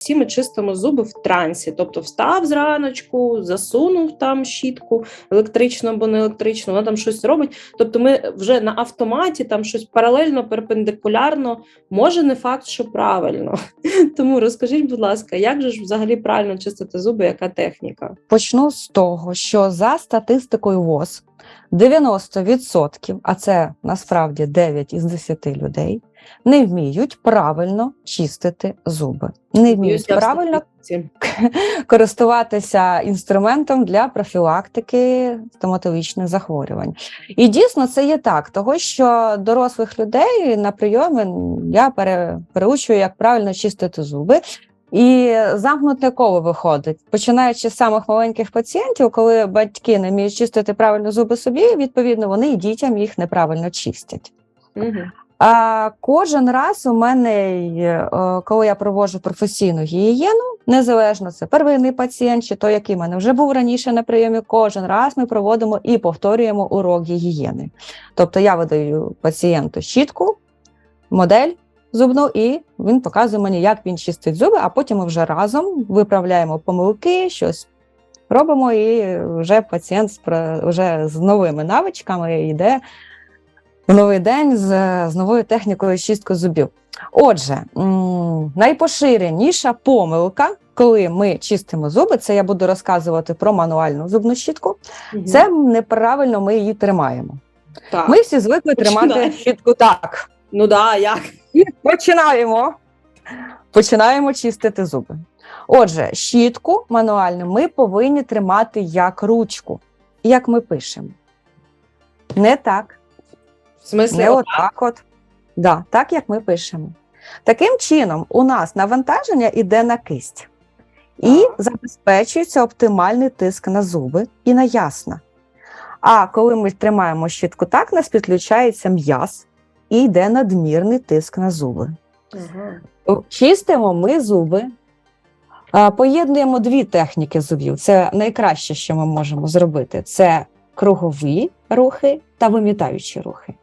Всі ми чистимо зуби в трансі, тобто встав зраночку, засунув там щітку електрично або не електрично, вона там щось робить. Тобто, ми вже на автоматі там щось паралельно, перпендикулярно, може не факт, що правильно. Тому розкажіть, будь ласка, як же ж взагалі правильно чистити зуби, яка техніка? Почну з того, що за статистикою ВОЗ 90%, а це насправді 9 із 10 людей, не вміють правильно чистити зуби, не вміють Я правильно користуватися інструментом для профілактики стоматологічних захворювань. І дійсно це є так, того що дорослих людей на прийомі я пере, переучую, як правильно чистити зуби. І замкнуте коло виходить, починаючи з самих маленьких пацієнтів, коли батьки не вміють чистити правильно зуби собі, відповідно, вони і дітям їх неправильно чистять. Мгм. А кожен раз у мене, е, коли я проводжу професійну гігієну, незалежно це первинний пацієнт, чи той, який в мене вже був раніше на прийомі, кожен раз ми проводимо і повторюємо урок гігієни. Тобто я видаю пацієнту щітку, модель зубну, і він показує мені, як він чистить зуби, а потім ми вже разом виправляємо помилки, щось робимо, і вже пацієнт вже з новими навичками йде в новий день з, з новою технікою чистки зубів. Отже, найпоширеніша помилка, коли ми чистимо зуби, це я буду розказувати про мануальну зубну щітку. Мгм. Це неправильно ми її тримаємо. так. Ми всі звикли тримати щітку так. Ну да, як? І починаємо. Починаємо чистити зуби. Отже, щітку мануальну ми повинні тримати як ручку, як ми пишемо. Не так. В смислі, Не отак? отак от. Да, так, як ми пишемо. Таким чином, у нас навантаження йде на кисть і Так. забезпечується оптимальний тиск на зуби і на ясна. А коли ми тримаємо щітку так, нас підключається м'яз і йде надмірний тиск на зуби. Ага. Чистимо ми зуби, поєднуємо дві техніки зубів. Це найкраще, що ми можемо зробити. Це кругові рухи та вимітаючі рухи.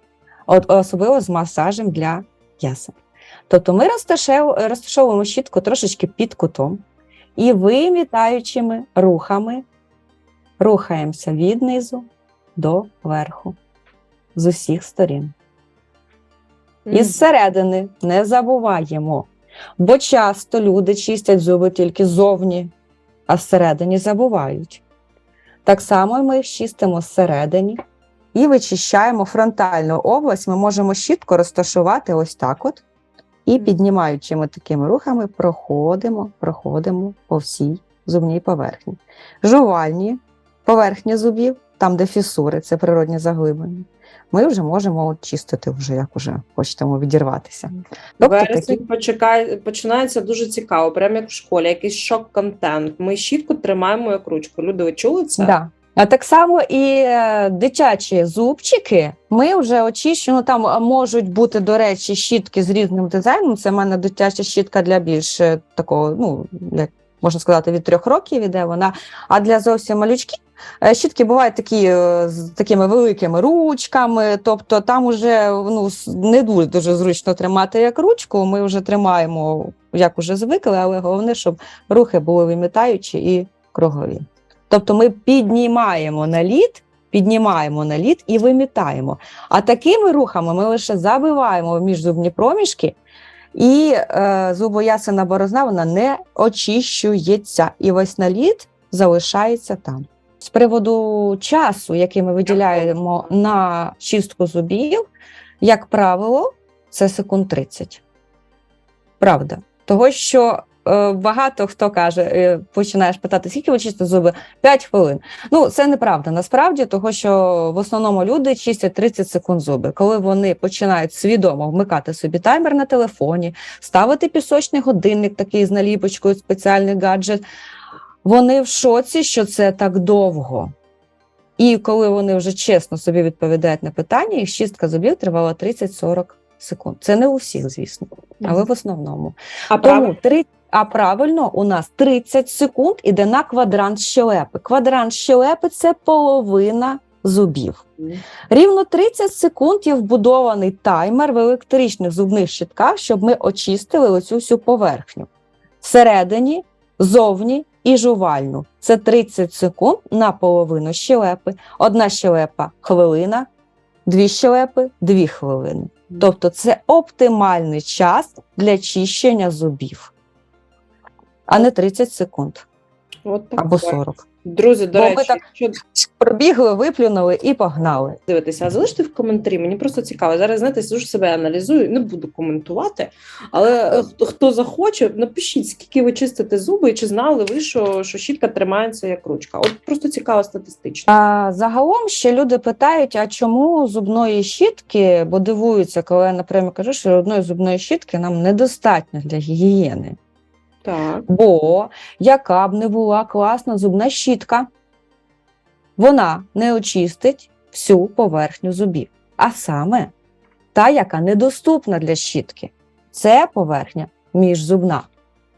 Особливо з масажем для ясен. Тобто ми розташовуємо щітку трошечки під кутом і вимітаючими рухами рухаємося від низу до верху з усіх сторін. І зсередини не забуваємо, бо часто люди чистять зуби тільки зовні, а всередині забувають. Так само ми їх чистимо зсередині і вичищаємо фронтальну область. Ми можемо щітко розташувати ось так от. І Мгм. піднімаючими такими рухами проходимо, проходимо по всій зубній поверхні. Жувальні поверхні зубів, там, де фісури, це природні заглиблення ми вже можемо от чистити, вже як уже хочемо відірватися. Тобто Вересень такі почекає, починається дуже цікаво, прямо як в школі, якийсь шок-контент. Ми щітку тримаємо як ручку. Люди, ви чули це? да. А так само і е, дитячі зубчики ми вже очищуємо. Там е, можуть бути, до речі, щітки з різним дизайном. Це в мене дитяча щітка для більш е, такого, ну як можна сказати, від трьох років іде вона. А для зовсім малючків е, щітки бувають такі е, з такими великими ручками. Тобто там уже ну не дуже дуже зручно тримати як ручку. Ми вже тримаємо як уже звикли, але головне, щоб рухи були вимітаючі і кругові. Тобто ми піднімаємо на лід, піднімаємо на лід і вимітаємо. А такими рухами ми лише забиваємо в міжзубні проміжки, і е, зубоясена борозна вона не очищується. І весь наліт залишається там. З приводу часу, який ми виділяємо на чистку зубів, як правило, це секунд 30. Правда. Того, що багато хто каже, е, починаєш питати, скільки ви чистите зуби? 5 хвилин. Ну, це неправда насправді, того що в основному люди чистять 30 секунд зуби. Коли вони починають свідомо вмикати собі таймер на телефоні, ставити пісочний годинник, такий з наліпочкою, спеціальний гаджет, вони в шоці, що це так довго. І коли вони вже чесно собі відповідають на питання, їх чистка зубів тривала 30-40 секунд. Це не у всіх, звісно, але в основному. А Тому правильно, три, а правильно у нас 30 секунд іде на квадрант щелепи. Квадрант щелепи це половина зубів. Рівно 30 секунд є вбудований таймер в електричних зубних щитках, щоб ми очистили оцю всю поверхню. всередині, зовні і жувальну. Це 30 секунд на половину щелепи. Одна щелепа хвилина, дві щелепи дві хвилини. Тобто це оптимальний час для чищення зубів, а не 30 секунд От так. або 40. Друзі, до Бо ми речі, так- якщо Пробігли, виплюнули і погнали. дивитися, а залиште в коментарі. Мені просто цікаво. Зараз знаєте, дуже себе аналізую, не буду коментувати. Але е, хто, хто захоче, напишіть, скільки ви чистите зуби, і чи знали ви, що, що щітка тримається як ручка. От просто цікаво статистично. А загалом ще люди питають: а чому зубної щітки? Бо дивуються, коли я напряму кажу, що одної зубної щітки нам недостатньо для гігієни. Так. Бо яка б не була класна зубна щітка, вона не очистить всю поверхню зубів. А саме та, яка недоступна для щітки, це поверхня міжзубна.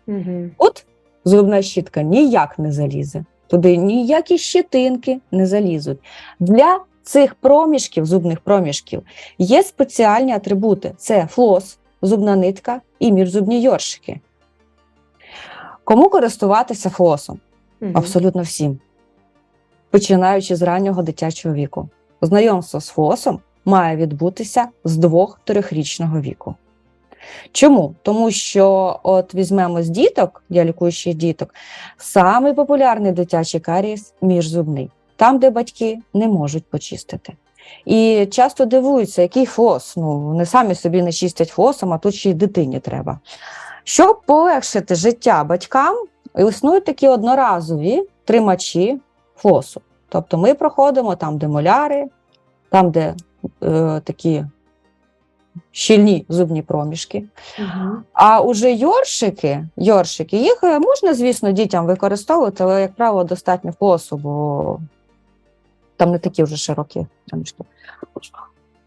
Угу. От зубна щітка ніяк не залізе. Туди ніякі щетинки не залізуть. Для цих проміжків, зубних проміжків, є спеціальні атрибути: це флос, зубна нитка і міжзубні йоршики. Кому користуватися флосом? Абсолютно всім. Починаючи з раннього дитячого віку. Знайомство з флосом має відбутися з 2-3річного віку. Чому? Тому що, от візьмемо з діток, я лікую ще діток, самий популярний дитячий карієс міжзубний, там, де батьки не можуть почистити. І часто дивуються, який флос. Ну, вони самі собі не чистять флосом, а тут ще й дитині треба. Щоб полегшити життя батькам, існують такі одноразові тримачі флосу. Тобто ми проходимо там, де моляри, там, де е, такі щільні зубні проміжки. Угу. А уже йоршики, йоршики, їх е, можна, звісно, дітям використовувати, але, як правило, достатньо флосу, бо там не такі вже широкі проміжки.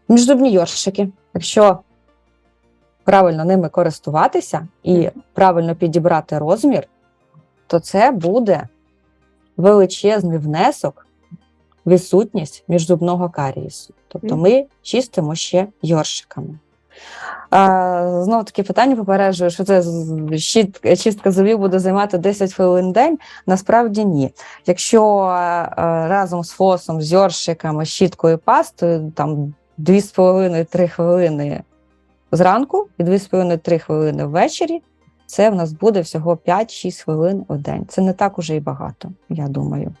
Міжзубні йоршики. Якщо правильно ними користуватися і правильно підібрати розмір, то це буде величезний внесок відсутність міжзубного карієсу. Тобто ми чистимо ще йоршиками. А, знову таки питання попереджую, що це чистка зубів буде займати 10 хвилин день. Насправді ні. Якщо е, разом з фосом, з йоршиками, щіткою пастою, там 2,5-3 хвилини зранку і 2,5-3 хвилини ввечері, це в нас буде всього 5-6 хвилин в день. Це не так уже і багато, я думаю.